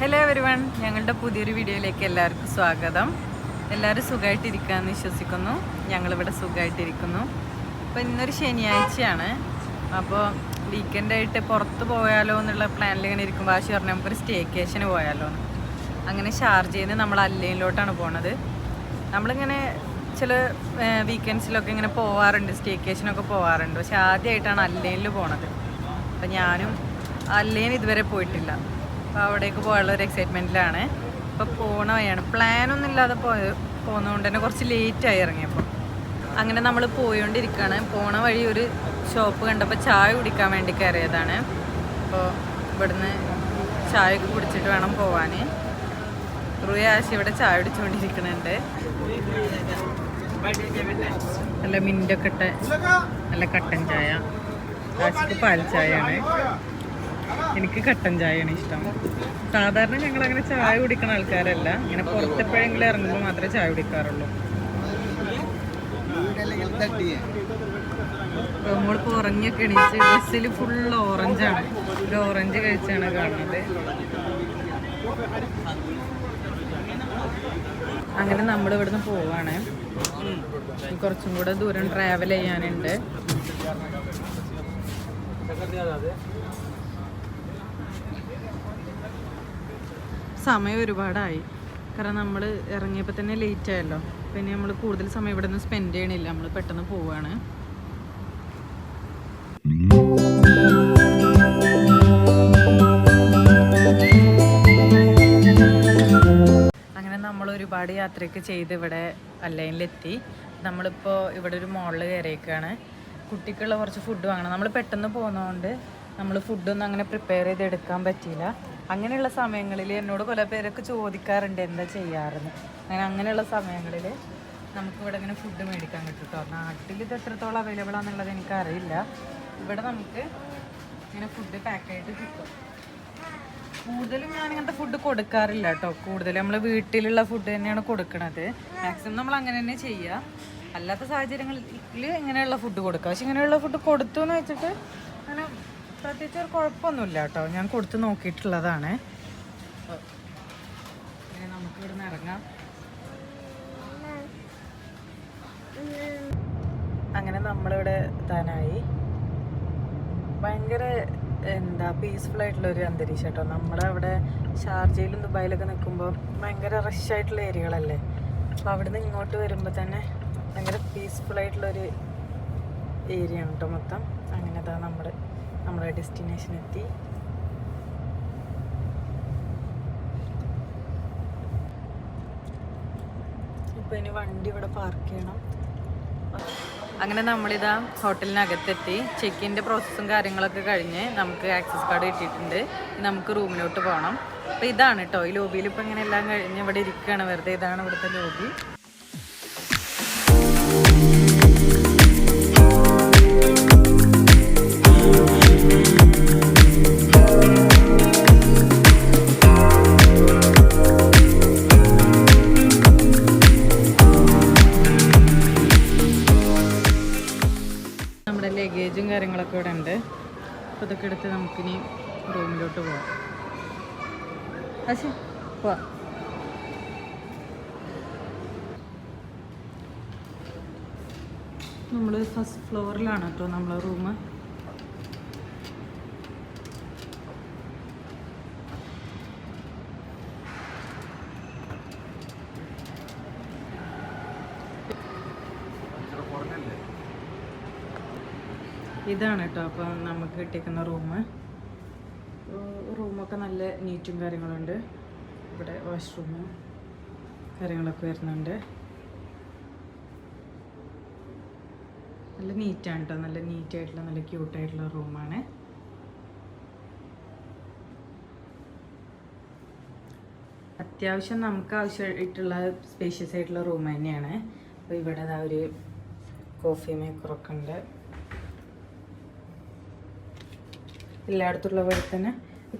Hello everyone ഞങ്ങളുടെ പുതിയൊരു വീഡിയോയിലേക്ക് എല്ലാവർക്കും സ്വാഗതം. എല്ലാവരും സുഖമായിട്ടിരിക്കാമെന്ന് വിശ്വസിക്കുന്നു. ഞങ്ങളിവിടെ സുഖമായിട്ടിരിക്കുന്നു അപ്പോൾ ഇന്നൊരു ശനിയാഴ്ചയാണ്. അപ്പോൾ വീക്കെൻഡായിട്ട് പുറത്ത് പോയാലോ എന്നുള്ള പ്ലാനിൽ ഇങ്ങനെ ഇരിക്കുമ്പോൾ ആശി പറഞ്ഞു നമുക്കൊരു സ്റ്റേക്കേഷന് പോയാലോ എന്ന് അങ്ങനെ ഷാർജയിൽ നിന്ന് നമ്മൾ അല്ലയിലോട്ടാണ് പോണത്. നമ്മളിങ്ങനെ ചില വീക്കെൻഡ്സിലൊക്കെ ഇങ്ങനെ പോവാറുണ്ട്. സ്റ്റേക്കേഷനൊക്കെ പോവാറുണ്ട്. പക്ഷെ ആദ്യമായിട്ടാണ് അല്ലയിൽ പോണത്. അപ്പം ഞാനും അല്ലയിൽ ഇതുവരെ പോയിട്ടില്ല. അപ്പോൾ അവിടേക്ക് പോകാനുള്ള ഒരു എക്സൈറ്റ്മെന്റിലാണ് ഇപ്പോൾ പോണ വഴിയാണ്. പ്ലാനൊന്നും ഇല്ലാതെ പോയ പോകുന്നതുകൊണ്ട് തന്നെ കുറച്ച് ലേറ്റായി ഇറങ്ങിയപ്പോൾ അങ്ങനെ നമ്മൾ പോയോണ്ടിരിക്കുകയാണ് പോണ വഴി ഒരു ഷോപ്പ് കണ്ടപ്പോൾ ചായ കുടിക്കാൻ വേണ്ടി കയറിയതാണ്. അപ്പോൾ ഇവിടുന്ന് ചായ കുടിച്ചിട്ട് വേണം പോവാൻ റുയ ആശി ഇവിടെ ചായ കുടിച്ചുകൊണ്ടിരിക്കുന്നുണ്ട് നല്ല മിന്റൊക്കെ ഇട്ട് നല്ല കട്ടൻ ചായ. ആശിക്ക് പാൽ ചായയാണ്. എനിക്ക് കട്ടൻ ചായയാണ് ഇഷ്ടം. സാധാരണ ഞങ്ങൾ അങ്ങനെ ചായ കുടിക്കുന്ന ആൾക്കാരല്ല. ഇങ്ങനെ പുറത്തെപ്പോഴെങ്കിലും ഇറങ്ങുമ്പോൾ മാത്രമേ ചായ കുടിക്കാറുള്ളൂ. നമ്മളിപ്പോൾ ഉറങ്ങിയൊക്കെ എണീച്ച് ബസ്സിൽ ഫുൾ ഓറഞ്ചാണ് ഒരു ഓറഞ്ച് കഴിച്ചാണ് കാണുന്നത്. അങ്ങനെ നമ്മൾ ഇവിടുന്ന് പോവാണ്. കുറച്ചും കൂടെ ദൂരം ട്രാവൽ ചെയ്യാനുണ്ട്. സമയം ഒരുപാടായി. കാരണം നമ്മൾ ഇറങ്ങിയപ്പോൾ തന്നെ ലേറ്റ് ആയല്ലോ. പിന്നെ നമ്മൾ കൂടുതൽ സമയം ഇവിടെ നിന്ന് സ്പെൻഡ് ചെയ്യണില്ല. നമ്മൾ പെട്ടെന്ന് പോവാണ്. അങ്ങനെ നമ്മൾ ഒരുപാട് യാത്രയൊക്കെ ചെയ്ത് ഇവിടെ അല്ലൈനിലെത്തി. നമ്മളിപ്പോൾ ഇവിടെ ഒരു മോളിൽ കയറിയേക്കാണ് കുട്ടിക്കുള്ള കുറച്ച് ഫുഡ് വാങ്ങണം. നമ്മൾ പെട്ടെന്ന് പോകുന്നതുകൊണ്ട് നമ്മൾ ഫുഡൊന്നും അങ്ങനെ പ്രിപ്പയർ ചെയ്ത് എടുക്കാൻ പറ്റിയില്ല. അങ്ങനെയുള്ള സമയങ്ങളിൽ എന്നോട് പല പേരൊക്കെ ചോദിക്കാറുണ്ട് എന്താ ചെയ്യാറെന്ന്. അങ്ങനെ അങ്ങനെയുള്ള സമയങ്ങളിൽ നമുക്ക് ഇവിടെ ഇങ്ങനെ ഫുഡ് മേടിക്കാൻ കിട്ടും കേട്ടോ നാട്ടിൽ ഇത് എത്രത്തോളം അവൈലബിൾ ആണെന്നുള്ളത് എനിക്കറിയില്ല. ഇവിടെ നമുക്ക് ഇങ്ങനെ ഫുഡ് പാക്കായിട്ട് കിട്ടും. കൂടുതലും ഞാൻ ഇങ്ങനത്തെ ഫുഡ് കൊടുക്കാറില്ല കേട്ടോ കൂടുതൽ നമ്മൾ വീട്ടിലുള്ള ഫുഡ് തന്നെയാണ് കൊടുക്കുന്നത് മാക്സിമം നമ്മൾ അങ്ങനെ തന്നെ ചെയ്യുക അല്ലാത്ത സാഹചര്യങ്ങളിൽ ഇങ്ങനെയുള്ള ഫുഡ് കൊടുക്കുക പക്ഷെ ഇങ്ങനെയുള്ള ഫുഡ് കൊടുത്തു എന്ന് വെച്ചിട്ട് ഒരു കുഴപ്പമൊന്നുമില്ല കേട്ടോ. ഞാൻ കൊടുത്ത് നോക്കിയിട്ടുള്ളതാണ്. നമുക്ക് ഇവിടുന്ന് ഇറങ്ങാം. അങ്ങനെ നമ്മളിവിടെ താനായി ഭയങ്കര എന്താ പീസ്ഫുൾ ആയിട്ടുള്ള ഒരു അന്തരീക്ഷം കേട്ടോ. നമ്മളവിടെ ഷാർജയിലും ദുബായിലൊക്കെ നിൽക്കുമ്പോൾ ഭയങ്കര റഷ് ആയിട്ടുള്ള ഏരിയകളല്ലേ അപ്പോൾ നിന്ന് ഇങ്ങോട്ട് വരുമ്പോൾ തന്നെ ഭയങ്കര പീസ്ഫുൾ ആയിട്ടുള്ളൊരു ഏരിയ ആണ് കേട്ടോ മൊത്തം. അങ്ങനെ അതാ നമ്മൾ നമ്മുടെ ഡെസ്റ്റിനേഷൻ എത്തി ഇപ്പോൾ ഇനി വണ്ടി ഇവിടെ പാർക്ക് ചെയ്യണം. അങ്ങനെ നമ്മളിതാ ഹോട്ടലിനകത്തെത്തി. ചെക്കിന്റെ പ്രോസസ്സും കാര്യങ്ങളൊക്കെ കഴിഞ്ഞ് നമുക്ക് ആക്സസ് കാർഡ് കിട്ടിയിട്ടുണ്ട്. നമുക്ക് റൂമിലോട്ട് പോകണം അപ്പോൾ ഇതാണ് കേട്ടോ ഈ ലോബിയിൽ ഇപ്പോൾ ഇങ്ങനെ എല്ലാം കഴിഞ്ഞ് ഇവിടെ ഇരിക്കുകയാണ് വെറുതെ ഇതാണ് ഇവിടുത്തെ ലോബി എടുത്ത് നമുക്കിനി റൂമിലോട്ട് പോവാം. പക്ഷേ പോവാം. നമ്മൾ ഫസ്റ്റ് ഫ്ലോറിലാണ് കേട്ടോ നമ്മളെ റൂം ഇതാണ് കേട്ടോ അപ്പോൾ നമുക്ക് കിട്ടിയിരിക്കുന്ന റൂം. റൂമൊക്കെ നല്ല നീറ്റും കാര്യങ്ങളുണ്ട്. ഇവിടെ വാഷ്റൂമും കാര്യങ്ങളൊക്കെ വരുന്നുണ്ട്. നല്ല നീറ്റാണ് കേട്ടോ നല്ല നീറ്റായിട്ടുള്ള നല്ല ക്യൂട്ടായിട്ടുള്ള റൂമാണ്. അത്യാവശ്യം നമുക്ക് ആവശ്യമായിട്ടുള്ള സ്പേഷ്യസ് ആയിട്ടുള്ള റൂം തന്നെയാണ്. അപ്പോൾ ഇവിടെ ഒരു കോഫി മേക്കറൊക്കെ ഉണ്ട്. എല്ലായിടത്തുള്ള പോലെ തന്നെ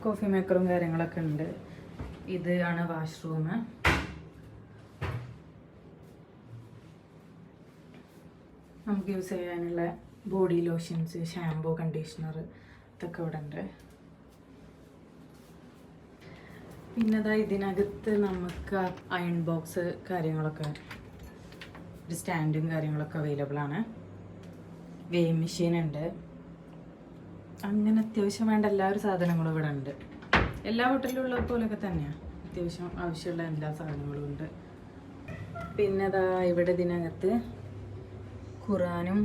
കോഫി മേക്കറും കാര്യങ്ങളൊക്കെ ഉണ്ട്. ഇത് ആണ് വാഷ്റൂം നമുക്ക് യൂസ് ചെയ്യാനുള്ള ബോഡി ലോഷൻസ് ഷാംപൂ കണ്ടീഷണർ ഇതൊക്കെ ഇവിടെ ഉണ്ട്. പിന്നെ അതാ ഇതിനകത്ത് നമുക്ക് അയൺ ബോക്സ് കാര്യങ്ങളൊക്കെ ഒരു സ്റ്റാൻഡും കാര്യങ്ങളൊക്കെ അവൈലബിൾ ആണ്. വെയിങ് മെഷീൻ ഉണ്ട്. അങ്ങനെ അത്യാവശ്യം വേണ്ട എല്ലാ ഒരു സാധനങ്ങളും ഇവിടെ ഉണ്ട്. എല്ലാ ഹോട്ടലിലും ഉള്ള പോലെയൊക്കെ തന്നെയാണ് അത്യാവശ്യം ആവശ്യമുള്ള എല്ലാ സാധനങ്ങളും ഉണ്ട്. പിന്നെ അതാ ഇവിടെ ഇതിനകത്ത് ഖുറാനും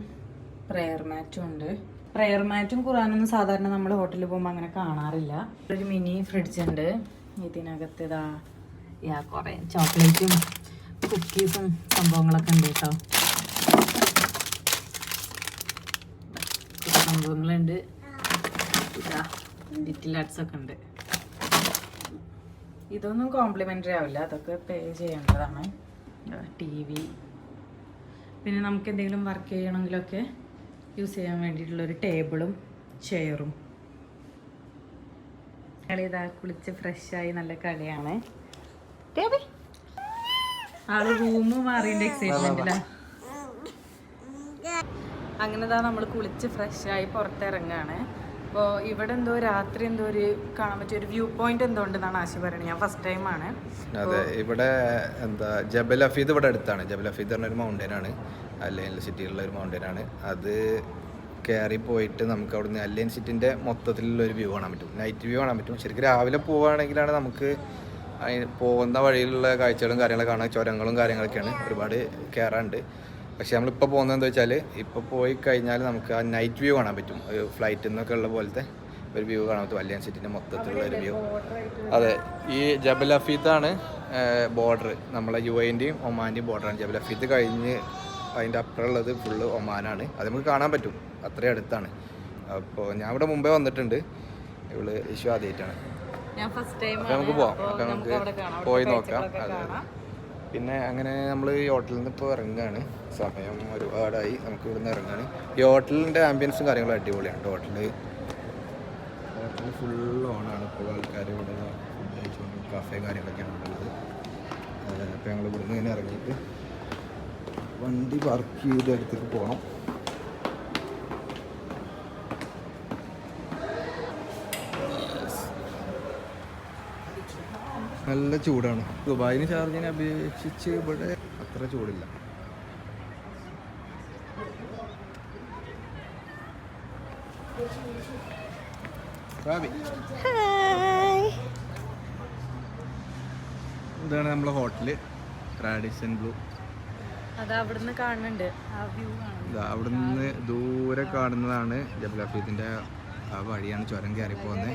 പ്രെയർ മാറ്റും ഉണ്ട്. പ്രെയർ മാറ്റും ഖുറാനൊന്നും സാധാരണ നമ്മൾ ഹോട്ടലിൽ പോകുമ്പോൾ അങ്ങനെ കാണാറില്ല. ഒരു മിനി ഫ്രിഡ്ജ് ഉണ്ട്. ഇതിനകത്ത് ഇതാ യാ കുറേ ചോക്ലേറ്റും കുക്കീസും സംഭവങ്ങളൊക്കെ ഉണ്ട് കേട്ടോ. സംഭവങ്ങളുണ്ട്. ഇതാ ലിറ്റിൽ ആർട്സ് ഒക്കെ ഉണ്ട്. ഇതൊന്നും കോംപ്ലിമെന്ററി ആവില്ല. അതൊക്കെ പേ ചെയ്യേണ്ടതാണ്. ടി വി പിന്നെ നമുക്ക് എന്തെങ്കിലും വർക്ക് ചെയ്യണമെങ്കിലൊക്കെ യൂസ് ചെയ്യാൻ വേണ്ടിയിട്ടുള്ളൊരു ടേബിളും ചെയറും കളി ഇതാ കുളിച്ച് ഫ്രഷായി നല്ല കളിയാണ്. ആൾ റൂം മാറിന്റെ എക്സൈറ്റ്മെന്റിലാണ് അങ്ങനെ നമ്മൾ കുളിച്ച് ഫ്രഷായി പുറത്തിറങ്ങാണ്. അപ്പോൾ ഇവിടെ എന്തോ രാത്രി എന്തോ ഒരു കാണാൻ പറ്റിയ ഒരു വ്യൂ പോയിന്റ് എന്തോ ഉണ്ടെന്നാണ് ആശി പറയുന്നത് ഞാൻ ഫസ്റ്റ് ടൈം ആണ്. അതെ ഇവിടെ എന്താ ജബൽ അഫീദ് ഇവിടെ അടുത്താണ്. ജബൽ അഫീദ് പറഞ്ഞ മൗണ്ടൻ ആണ്. അല്ലൈൻ സിറ്റിയിലുള്ള ഒരു മൗണ്ടൻ ആണ്. അത് കയറി പോയിട്ട് നമുക്ക് അവിടുന്ന് അല്ലൈൻ സിറ്റിന്റെ മൊത്തത്തിലുള്ള ഒരു വ്യൂ കാണാൻ പറ്റും. നൈറ്റ് വ്യൂ കാണാൻ പറ്റും. ശരിക്കും രാവിലെ പോവുകയാണെങ്കിലാണ് നമുക്ക് പോകുന്ന വഴിയിലുള്ള കാഴ്ചകളും കാര്യങ്ങളൊക്കെ കാണാൻ ചുരങ്ങളും കാര്യങ്ങളൊക്കെയാണ് ഒരുപാട് കയറാണ്ട് പക്ഷെ നമ്മളിപ്പോൾ പോകുന്നത് എന്താ വെച്ചാൽ ഇപ്പോൾ പോയി കഴിഞ്ഞാൽ നമുക്ക് ആ നൈറ്റ് വ്യൂ കാണാൻ പറ്റും. ഒരു ഫ്ലൈറ്റിൽ നിന്നൊക്കെ ഉള്ള പോലത്തെ ഒരു വ്യൂ കാണാൻ പറ്റും. വല്യാൻ സിറ്റിന്റെ മൊത്തത്തിലുള്ള ഒരു വ്യൂ അതെ. ഈ ജബൽ അഫീത്താണ് ബോർഡർ നമ്മളെ യു എന്റെയും ഒമാന്റെയും ബോർഡറാണ് ജബൽ അഫീത്ത് കഴിഞ്ഞ് അതിന്റെ അപ്പുറമുള്ളത് ഫുള്ള് ഒമാനാണ് അത് നമുക്ക് കാണാൻ പറ്റും. അത്രയും അടുത്താണ്. അപ്പോൾ ഞാൻ ഇവിടെ മുമ്പേ വന്നിട്ടുണ്ട്. ഇവൾ ഇഷ്യൂ ആദ്യമായിട്ടാണ് നമുക്ക് പോവാം. നമുക്ക് പോയി നോക്കാം. അതെ പിന്നെ അങ്ങനെ നമ്മൾ ഈ ഹോട്ടലിൽ നിന്ന് ഇപ്പോൾ ഇറങ്ങുകയാണ് സമയം ഒരുപാടായി നമുക്ക് ഇവിടുന്ന് ഇറങ്ങുകയാണ് ഈ ഹോട്ടലിന്റെ ആംബിയൻസും കാര്യങ്ങളും അടിപൊളിയാണ് ഹോട്ടലിൽ ഹോട്ടൽ ഫുൾ ഓണാണ് ഇപ്പോൾ ആൾക്കാർ ഇവിടെ ഫുഡ് കഴിച്ചുകൊണ്ട് കഫേ കാര്യങ്ങളൊക്കെയാണ് ഉള്ളത്. അപ്പോൾ ഞങ്ങൾ ഇവിടുന്ന് ഇങ്ങനെ ഇറങ്ങിയിട്ട് വണ്ടി പാർക്ക് ചെയ്ത് അടുത്തേക്ക് പോകണം നല്ല ചൂടാണ്. ദുബായിന് ചാർജിനെ അപേക്ഷിച്ച് ഇവിടെ അത്ര ചൂടില്ല. ഇതാണ് നമ്മളെ ഹോട്ടൽ റാഡിസൺ ബ്ലൂ അവിടുന്ന് കാണുന്നുണ്ട്. അവിടുന്ന് ദൂരെ കാണുന്നതാണ് ജബൽ ആ വഴിയാണ് ചുരം കയറി പോകുന്നത്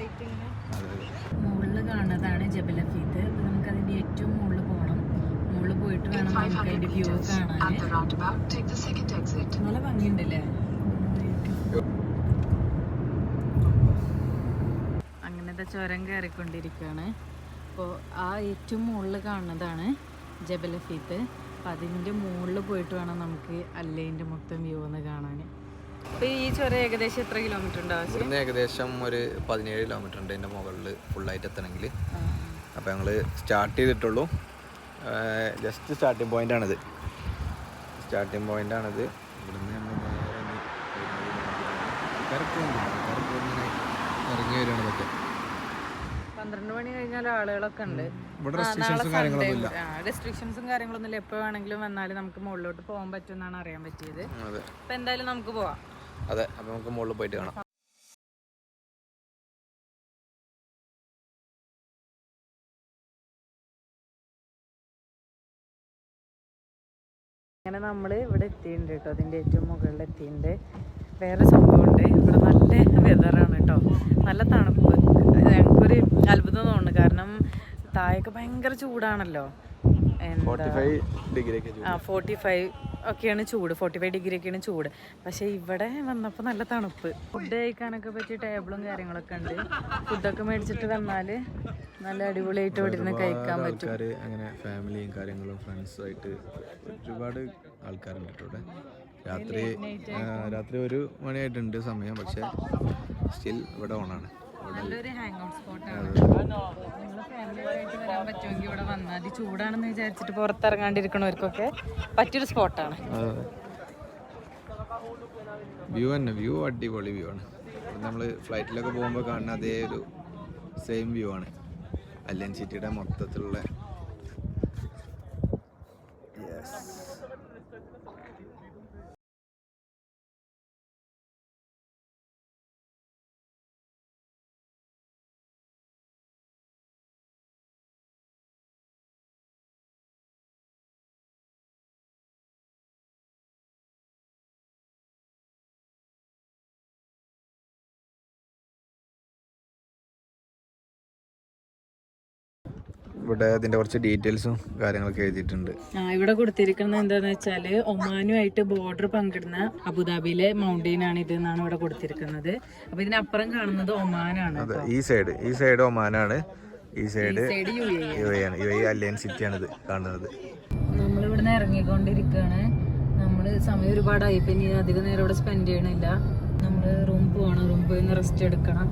അത് മുകളിൽ ഹഫീദ് അപ്പൊ നമുക്ക് അതിന്റെ ഏറ്റവും മുകളിൽ പോകണം. മുകളിൽ പോയിട്ട് വേണം നമുക്ക് അതിന്റെ വ്യൂ കാണാൻ. നല്ല ഭംഗിയുണ്ടല്ലേ? അങ്ങനത്തെ ചുരം കയറിക്കൊണ്ടിരിക്കുകയാണ്. അപ്പോൾ ആ ഏറ്റവും മുകളിൽ കാണുന്നതാണ് ജബലഫീത്ത് അപ്പം അതിന്റെ മുകളിൽ പോയിട്ട് വേണം നമുക്ക് അല്ലേന്റെ മൊത്തം വ്യൂ ഒന്ന് കാണാൻ. അപ്പോൾ ഈ ചുരം ഏകദേശം എത്ര കിലോമീറ്റർ ഉണ്ടാവും ഏകദേശം ഒരു പതിനേഴ് കിലോമീറ്റർ ഉണ്ട് എന്റെ മുകളിൽ ഫുള്ളായിട്ട് എത്തണമെങ്കിൽ. അപ്പോൾ ഞങ്ങൾ സ്റ്റാർട്ട് ചെയ്തിട്ടുള്ളൂ. ജസ്റ്റ് സ്റ്റാർട്ടിങ് പോയിന്റാണിത് സ്റ്റാർട്ടിങ് പോയിന്റാണിത് ഇവിടുന്ന് നമ്മൾ ഇറങ്ങി വരികയാണ് ഇതൊക്കെ. പന്ത്രണ്ട് മണി കഴിഞ്ഞാൽ ആളുകളൊക്കെ ഉണ്ട്. റെസ്ട്രിക്ഷൻസും കാര്യങ്ങളൊന്നും ഇല്ല. എപ്പോൾ വേണമെങ്കിലും വന്നാൽ നമുക്ക് മുകളിലോട്ട് പോകാൻ പറ്റുമെന്നാണ് അറിയാൻ പറ്റിയത്. അതെ. അപ്പൊ എന്തായാലും നമുക്ക് പോവാം. അതെ അപ്പോൾ നമുക്ക് മുകളിൽ പോയിട്ട് കാണാം. അങ്ങനെ നമ്മൾ ഇവിടെ എത്തിയിട്ടുണ്ട് കേട്ടോ. അതിന്റെ ഏറ്റവും മുകളിൽ എത്തിയിട്ടുണ്ട്. വേറെ സംഭവമുണ്ട്. ഇവിടെ നല്ല വെതറാണ് കേട്ടോ. നല്ല തണുപ്പ്. ഞങ്ങൾക്കൊരു അത്ഭുതം തോന്നുന്നു. കാരണം താഴേക്ക് ഭയങ്കര ചൂടാണല്ലോ. ഫോർട്ടി ഫൈവ് ഒക്കെയാണ് ചൂട്. ഫോർട്ടി ഫൈവ് ഡിഗ്രി ഒക്കെയാണ് ചൂട്. പക്ഷേ ഇവിടെ വന്നപ്പോൾ നല്ല തണുപ്പ്. ഫുഡ് കഴിക്കാനൊക്കെ പറ്റിയ ടേബിളും കാര്യങ്ങളൊക്കെ ഉണ്ട്. ഫുഡൊക്കെ മേടിച്ചിട്ട് വന്നാൽ നല്ല അടിപൊളിയായിട്ട് ഇവിടെ ഇരുന്ന് കഴിക്കാൻ പറ്റും. അങ്ങനെ ഫാമിലിയും കാര്യങ്ങളും ഫ്രണ്ട്സും ആയിട്ട് ഒരുപാട് ആൾക്കാരുണ്ട് ഇവിടെ. രാത്രി രാത്രി ഒരു മണിയായിട്ടുണ്ട് സമയം. പക്ഷെ സ്റ്റിൽ ഇവിടെ ഓണാണ്. നല്ലൊരു ഹാങ് ഔട്ട് സ്പോട്ടാണ് നിങ്ങൾ ഫാമിലി ആയിട്ട് വരാൻ പറ്റുമെങ്കിൽ ഇവിടെ വന്നാൽ ചൂടാണെന്ന് വിചാരിച്ചിട്ട് പുറത്തിറങ്ങാണ്ടിരിക്കണവർക്കൊക്കെ പറ്റിയൊരു സ്പോട്ടാണ് വ്യൂ തന്നെ വ്യൂ അടിപൊളി വ്യൂ ആണ്. നമ്മൾ ഫ്ലൈറ്റിലൊക്കെ പോകുമ്പോൾ കാണുന്ന അതേ ഒരു സെയിം വ്യൂ ആണ്. അല്ലൻ സിറ്റിയുടെ മൊത്തത്തിലുള്ള യെസ് ഇവിടെ ഇതിന്റെ കുറച്ച് ഡീറ്റെയിൽസും കാര്യങ്ങളൊക്കെ എഴുതിയിട്ടുണ്ട്. ആ ഇവിടെ കൊടുത്തിരിക്കുന്നത് എന്താന്ന് വെച്ചാൽ ഒമാനുമായിട്ട് ബോർഡർ പങ്കിടുന്ന അബുദാബിയിലെ മൗണ്ടെയിൻ ആണ് ഇത് എന്നാണ് ഇവിടെ കൊടുത്തിരിക്കുന്നത്. അപ്പൊ ഇതിനപ്പുറം കാണുന്നത് ഒമാനാണ് അതെ ഈ സൈഡ് ഈ സൈഡ് ഒമാനാണ് ഈ സൈഡ് യുഎഇ യു എ ആണ്. യു എ അല്യൻ സിറ്റിയാണ് ഇത് കാണുന്നത്. ഇറങ്ങിക്കൊണ്ടിരിക്കുകയാണ് നമ്മൾ സമയം ഒരുപാടായി പിന്നെ അധികം നേരം ഇവിടെ സ്പെൻഡ് ചെയ്യണില്ല. നമ്മൾ റൂം പോവാണ് റൂം പോയി റെസ്റ്റ് എടുക്കണം.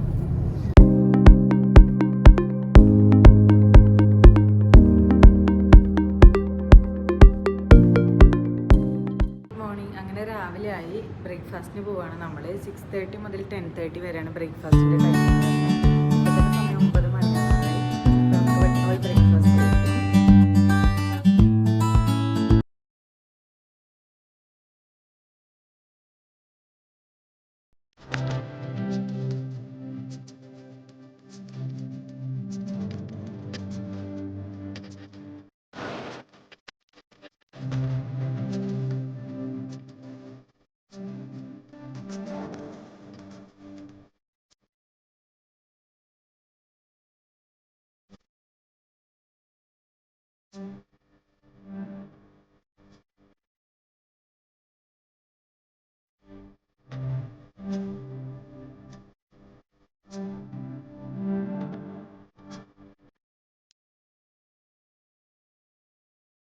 സിക്സ് തേർട്ടി മുതൽ ടെൻ തേർട്ടി വരെയാണ് ബ്രേക്ക്ഫാസ്റ്റിന്റെ ടൈമിംഗ്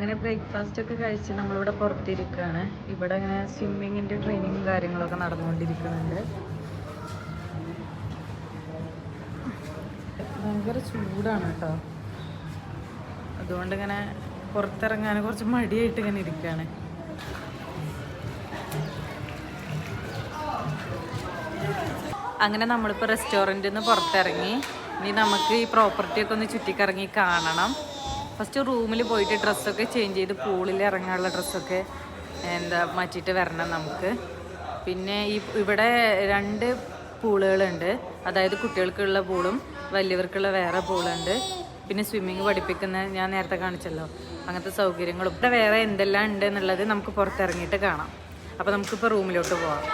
അങ്ങനെ ബ്രേക്ക്ഫാസ്റ്റ് ഒക്കെ കഴിച്ച് നമ്മളിവിടെ പുറത്തിരിക്കുകയാണ്. ഇവിടെ ഇങ്ങനെ സ്വിമ്മിങ്ങിന്റെ ട്രെയിനിങ്ങും കാര്യങ്ങളൊക്കെ നടന്നുകൊണ്ടിരിക്കുന്നുണ്ട്. ഭയങ്കര ചൂടാണ് കേട്ടോ. അതുകൊണ്ട് ഇങ്ങനെ പുറത്തിറങ്ങാൻ കുറച്ച് മടിയായിട്ട് ഇങ്ങനെ ഇരിക്കുകയാണ്. അങ്ങനെ നമ്മളിപ്പോൾ റെസ്റ്റോറന്റിൽ നിന്ന് പുറത്തിറങ്ങി. ഇനി നമുക്ക് ഈ പ്രോപ്പർട്ടിയൊക്കെ ഒന്ന് ചുറ്റിക്കറങ്ങി കാണണം. ഫസ്റ്റ് റൂമിൽ പോയിട്ട് ഡ്രസ്സൊക്കെ ചേഞ്ച് ചെയ്ത് പൂളിൽ ഇറങ്ങാനുള്ള ഡ്രസ്സൊക്കെ എന്താ മാറ്റിയിട്ട് വരണം നമുക്ക്. പിന്നെ ഈ ഇവിടെ രണ്ട് പൂളുകളുണ്ട് അതായത് കുട്ടികൾക്കുള്ള പൂളും വലിയവർക്കുള്ള വേറെ പൂളുണ്ട് പിന്നെ സ്വിമ്മിങ് പഠിപ്പിക്കുന്ന ഞാൻ നേരത്തെ കാണിച്ചല്ലോ. അങ്ങനത്തെ സൗകര്യങ്ങളും. ഇവിടെ വേറെ എന്തെല്ലാം ഉണ്ട് എന്നുള്ളത് നമുക്ക് പുറത്തിറങ്ങിയിട്ട് കാണാം. അപ്പോൾ നമുക്കിപ്പോൾ റൂമിലോട്ട് പോവാം.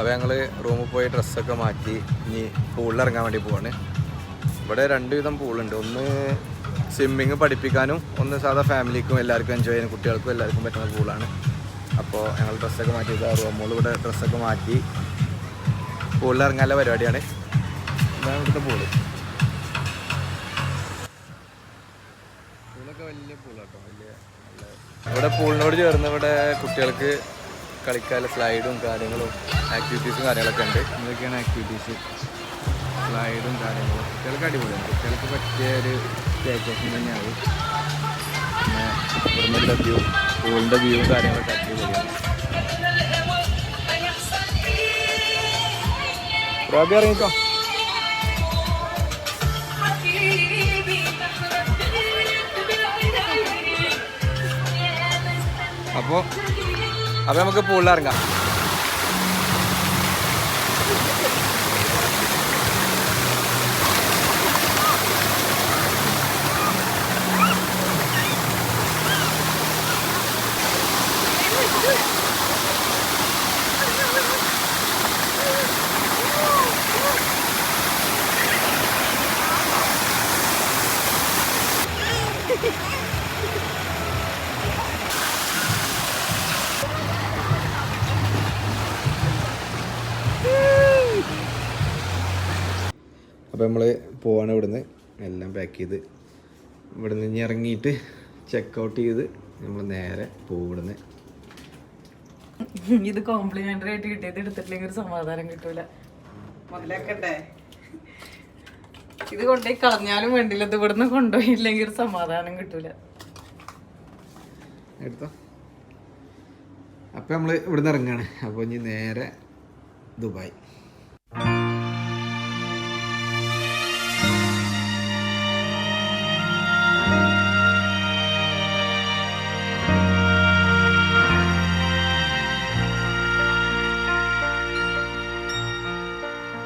അപ്പോൾ ഞങ്ങൾ റൂമിൽ പോയി ഡ്രസ്സൊക്കെ മാറ്റി ഇനി പൂളിൽ ഇറങ്ങാൻ വേണ്ടി പോവാണ്. ഇവിടെ രണ്ട് വിധം പൂളുണ്ട്. ഒന്ന് സ്വിമ്മിങ് പഠിപ്പിക്കാനും ഒന്ന് സാധാ ഫാമിലിക്കും എല്ലാവർക്കും എൻജോയ് ചെയ്യാനും കുട്ടികൾക്കും എല്ലാവർക്കും പറ്റുന്ന പൂളാണ്. അപ്പോൾ ഞങ്ങൾ ഡ്രസ്സൊക്കെ മാറ്റി റൂമുകൾ ഇവിടെ ഡ്രസ്സൊക്കെ മാറ്റി പൂളിൽ ഇറങ്ങാനുള്ള പരിപാടിയാണ്. ഇതാണ് ഇവിടുത്തെ പൂൾ. പൂളൊക്കെ വലിയ പൂളാട്ടോ. വലിയ ഇവിടെ പൂളിനോട് ചേർന്ന് ഇവിടെ കുട്ടികൾക്ക് കളിക്കാനുള്ള സ്ലൈഡും കാര്യങ്ങളും ആക്ടിവിറ്റീസും കാര്യങ്ങളൊക്കെ ഉണ്ട്. ഇതൊക്കെയാണ് ആക്ടിവിറ്റീസ് സ്ലൈഡും കാര്യങ്ങളും. കുട്ടികൾക്ക് അടിപൊളിയാണ്. കുട്ടികൾക്ക് പറ്റിയ ഒരു സ്റ്റേക്കേഷൻ തന്നെയാണ്. പിന്നെ ഇവിടുന്നുള്ള വ്യൂ സ്കൂളിന്റെ വ്യൂവും കാര്യങ്ങളൊക്കെ അടിപൊളിയാണ്. റോബി ഇറങ്ങിക്കോ. അപ്പോൾ അപ്പോൾ നമുക്ക് പൂളിൽ നമ്മൾ പോവാണ് ഇവിടുന്ന്. എല്ലാം പാക്ക് ചെയ്ത് ഇവിടുന്ന് ഇനി ഇറങ്ങിയിട്ട് ചെക്കൗട്ട് ചെയ്ത് നമ്മൾ നേരെ പോകും ഇവിടുന്ന്. ഇത് കോംപ്ലിമെന്ററി ആയിട്ട് കിട്ടിയത് എടുത്തിട്ടില്ലെങ്കിൽ ഒരു സമാധാനം കിട്ടൂല. മുതലാക്കട്ടെ ഇത് കൊണ്ടുപോയി കളഞ്ഞാലും വേണ്ടില്ല. ഇത് ഇവിടുന്ന് കൊണ്ടുപോയില്ലെങ്കിൽ ഒരു സമാധാനം കിട്ടൂല. എടുത്തോ? അപ്പോൾ നമ്മൾ ഇവിടുന്ന് ഇറങ്ങുകയാണ് അപ്പോൾ ഇനി നേരെ ദുബായ്.